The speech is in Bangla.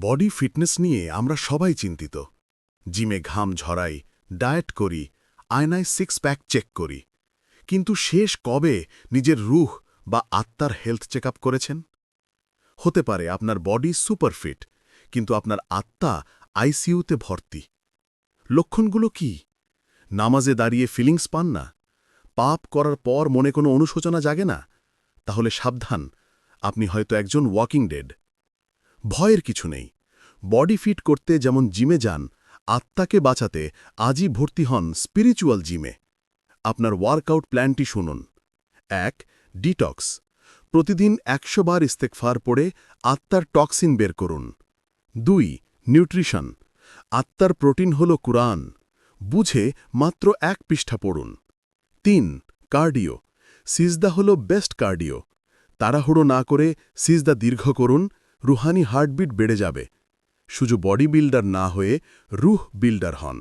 বডি ফিটনেস নিয়ে আমরা সবাই চিন্তিত। জিমে ঘাম ঝরাই, ডায়েট করি, আয়নায় সিক্স প্যাক চেক করি। কিন্তু শেষ কবে নিজের রুহ বা আত্মার হেলথ চেক করেছেন? হতে পারে আপনার বডি সুপার ফিট কিন্তু আপনার আত্মা আইসিইউতে ভর্তি। লক্ষণগুলো কি? নামাজে দাঁড়িয়ে ফিলিংস পান না? পাপ করার পর মনে কোনো অনুশোচনা জাগে না? তাহলে সাবধান, আপনি হয়তো একজন ওয়াকিং ডেড ভয়ের কিছু নেই। বডি ফিট করতে যেমন জিমে যান, আত্মাকে বাঁচাতে আজই ভর্তি হন স্পিরিচুয়াল জিমে। আপনার ওয়ার্কআউট প্ল্যানটি শুনুন। এক, ডিটক্স। প্রতিদিন একশো বার ইস্তেকফার পড়ে আত্মার টক্সিন বের করুন। দুই, নিউট্রিশন। আত্মার প্রোটিন হল কুরআন। বুঝে মাত্র এক পৃষ্ঠা পড়ুন। তিন, কার্ডিও। সিজদা হল বেস্ট কার্ডিও। তাড়াহুড়ো না করে সিজদা দীর্ঘ করুন রুহানি হার্টবিট বেড়ে যাবে। শুধু বডি বিল্ডার না হয়ে রুহ বিল্ডার হন।